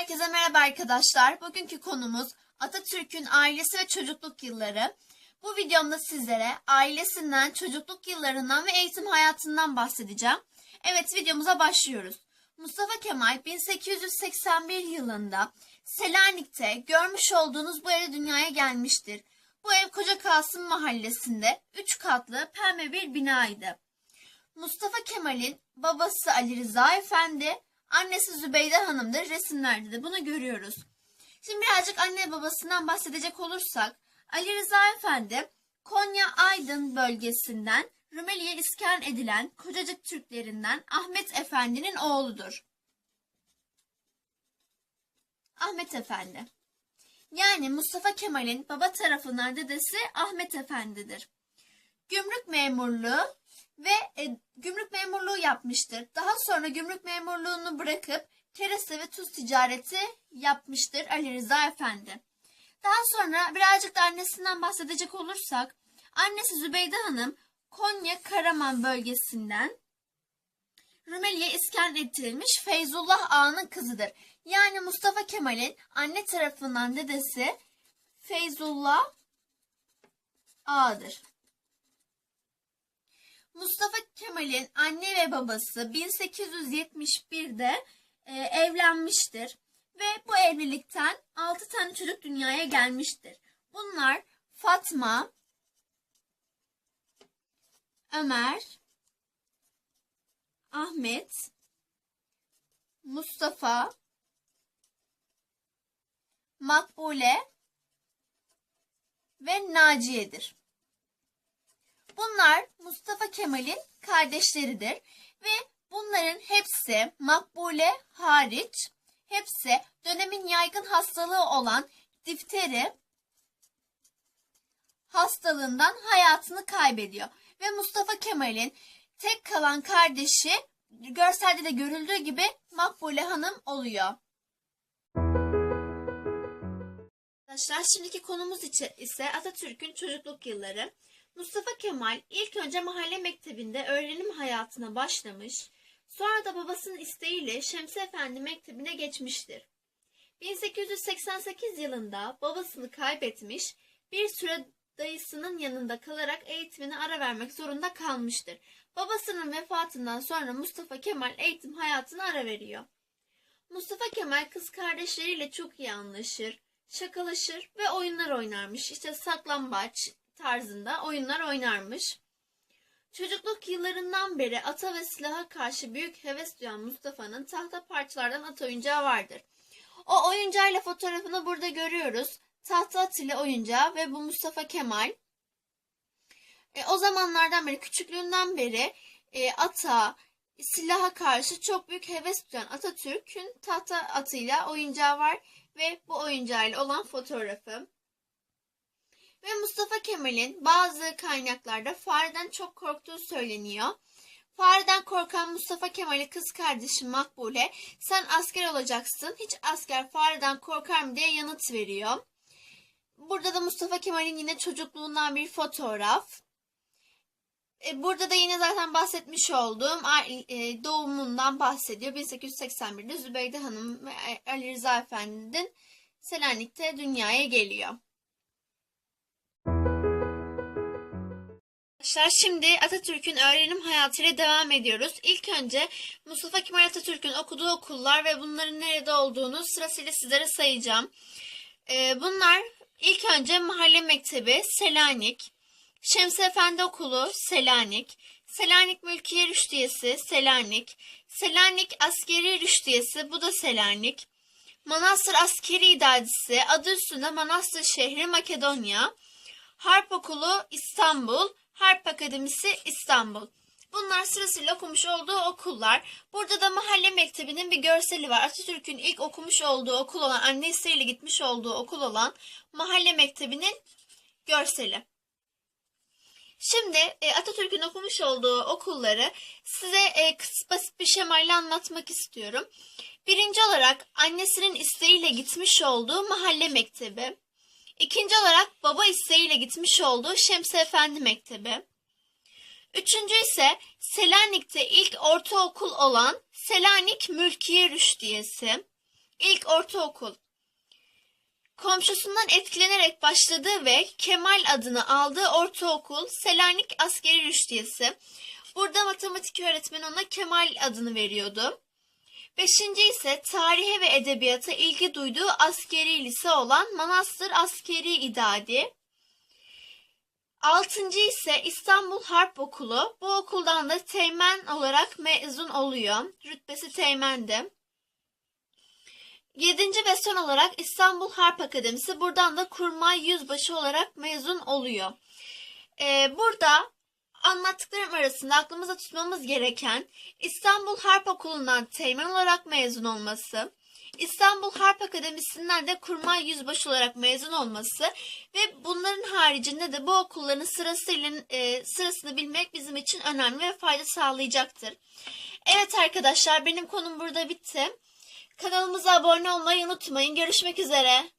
Herkese merhaba arkadaşlar. Bugünkü konumuz Atatürk'ün ailesi ve çocukluk yılları. Bu videomda sizlere ailesinden, çocukluk yıllarından ve eğitim hayatından bahsedeceğim. Evet videomuza başlıyoruz. Mustafa Kemal 1881 yılında Selanik'te görmüş olduğunuz bu evde dünyaya gelmiştir. Bu ev Koca Kasım mahallesinde 3 katlı pembe bir binaydı. Mustafa Kemal'in babası Ali Rıza Efendi, annesi Zübeyde Hanım'dır. Resimlerde de bunu görüyoruz. Şimdi birazcık anne babasından bahsedecek olursak, Ali Rıza Efendi Konya Aydın bölgesinden Rumeli'ye iskan edilen Kocacık Türklerinden Ahmet Efendi'nin oğludur. Ahmet Efendi. Yani Mustafa Kemal'in baba tarafından dedesi Ahmet Efendi'dir. Gümrük memurluğu ve e, gümrük memurluğu yapmıştır. Daha sonra gümrük memurluğunu bırakıp kereste ve tuz ticareti yapmıştır Ali Rıza Efendi. Daha sonra birazcık da annesinden bahsedecek olursak, annesi Zübeyde Hanım Konya Karaman bölgesinden Rumeli'ye iskan ettirilmiş Feyzullah Ağa'nın kızıdır. Yani Mustafa Kemal'in anne tarafından dedesi Feyzullah Ağa'dır. Mustafa Kemal'in anne ve babası 1871'de e, evlenmiştir ve bu evlilikten 6 tane çocuk dünyaya gelmiştir. Bunlar Fatma, Ömer, Ahmet, Mustafa, Makbule ve Naciye'dir. Bunlar Mustafa Kemal'in kardeşleridir ve bunların hepsi Makbule hariç hepsi dönemin yaygın hastalığı olan difteri hastalığından hayatını kaybediyor. Ve Mustafa Kemal'in tek kalan kardeşi görselde de görüldüğü gibi Makbule Hanım oluyor. Arkadaşlar şimdiki konumuz ise Atatürk'ün çocukluk yılları. Mustafa Kemal ilk önce mahalle mektebinde öğrenim hayatına başlamış, sonra da babasının isteğiyle Şemsi Efendi Mektebi'ne geçmiştir. 1888 yılında babasını kaybetmiş, bir süre dayısının yanında kalarak eğitimine ara vermek zorunda kalmıştır. Babasının vefatından sonra Mustafa Kemal eğitim hayatına ara veriyor. Mustafa Kemal kız kardeşleriyle çok iyi anlaşır, şakalaşır ve oyunlar oynarmış. İşte saklambaç, tarzında oyunlar oynarmış. Çocukluk yıllarından beri ata ve silaha karşı büyük heves duyan Mustafa'nın tahta parçalardan at oyuncağı vardır. O oyuncağıyla fotoğrafını burada görüyoruz. Tahta at ile oyuncağı ve bu Mustafa Kemal. E, o zamanlardan beri, küçüklüğünden beri e, ata, silaha karşı çok büyük heves duyan Atatürk'ün tahta atıyla oyuncağı var ve bu oyuncağıyla olan fotoğrafı. Ve Mustafa Kemal'in bazı kaynaklarda fareden çok korktuğu söyleniyor. Fareden korkan Mustafa Kemal'i kız kardeşi Makbule sen asker olacaksın hiç asker fareden korkar mı diye yanıt veriyor. Burada da Mustafa Kemal'in yine çocukluğundan bir fotoğraf. E, burada da yine zaten bahsetmiş olduğum e, doğumundan bahsediyor. 1881'de Zübeyde Hanım ve Ali Rıza Efendi'nin Selanik'te dünyaya geliyor. Arkadaşlar şimdi Atatürk'ün öğrenim hayatıyla devam ediyoruz. İlk önce Mustafa Kemal Atatürk'ün okuduğu okullar ve bunların nerede olduğunu sırasıyla sizlere sayacağım. Ee, bunlar ilk önce Mahalle Mektebi Selanik, Şemsi Efendi Okulu Selanik, Selanik Mülkiye Rüştiyesi Selanik, Selanik Askeri Rüştiyesi bu da Selanik, Manastır Askeri İdaresi adı üstünde Manastır Şehri Makedonya, Harp Okulu İstanbul, Harp Akademisi İstanbul. Bunlar sırasıyla okumuş olduğu okullar. Burada da mahalle mektebinin bir görseli var. Atatürk'ün ilk okumuş olduğu okul olan, annesiyle gitmiş olduğu okul olan mahalle mektebinin görseli. Şimdi e, Atatürk'ün okumuş olduğu okulları size e, basit bir şemayla anlatmak istiyorum. Birinci olarak annesinin isteğiyle gitmiş olduğu mahalle mektebi. İkinci olarak baba isteğiyle gitmiş olduğu Şemsi Efendi Mektebi. Üçüncü ise Selanik'te ilk ortaokul olan Selanik Mülkiye Rüştiyesi. İlk ortaokul. Komşusundan etkilenerek başladığı ve Kemal adını aldığı ortaokul Selanik Askeri Rüştiyesi. Burada matematik öğretmeni ona Kemal adını veriyordu. Beşinci ise tarihe ve edebiyata ilgi duyduğu askeri lise olan Manastır Askeri İdadi. Altıncı ise İstanbul Harp Okulu. Bu okuldan da teğmen olarak mezun oluyor. Rütbesi teğmendi. Yedinci ve son olarak İstanbul Harp Akademisi. Buradan da kurmay yüzbaşı olarak mezun oluyor. Ee, burada anlattıklarım arasında aklımıza tutmamız gereken İstanbul Harp Okulu'ndan teğmen olarak mezun olması, İstanbul Harp Akademisi'nden de kurmay yüzbaşı olarak mezun olması ve bunların haricinde de bu okulların sırasıyla e, sırasını bilmek bizim için önemli ve fayda sağlayacaktır. Evet arkadaşlar benim konum burada bitti. Kanalımıza abone olmayı unutmayın. Görüşmek üzere.